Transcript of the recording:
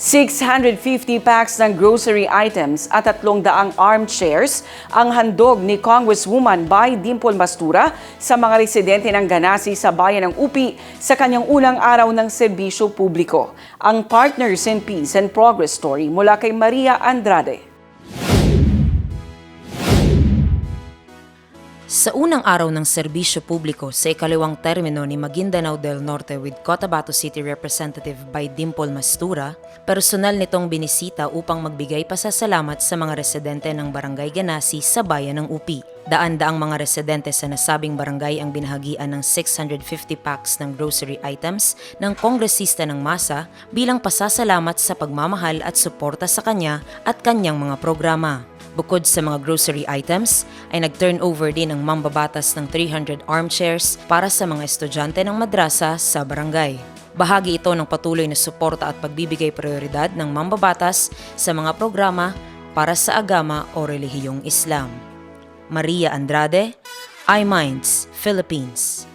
650 packs ng grocery items at 300 armchairs ang handog ni Congresswoman Bay Dimple Mastura sa mga residente ng Ganasi sa bayan ng Upi sa kanyang unang araw ng serbisyo publiko. Ang Partners in Peace and Progress story mula kay Maria Andrade. Sa unang araw ng serbisyo publiko sa ikaliwang termino ni Maguindanao del Norte with Cotabato City Representative by Dimple Mastura, personal nitong binisita upang magbigay pasasalamat sa mga residente ng Barangay Ganasi sa bayan ng Upi. Daan-daang mga residente sa nasabing barangay ang binahagian ng 650 packs ng grocery items ng kongresista ng masa bilang pasasalamat sa pagmamahal at suporta sa kanya at kanyang mga programa. Bukod sa mga grocery items, ay nag-turnover din ang mambabatas ng 300 armchairs para sa mga estudyante ng madrasa sa barangay. Bahagi ito ng patuloy na suporta at pagbibigay prioridad ng mambabatas sa mga programa para sa agama o relihiyong Islam. Maria Andrade, iMinds, Philippines.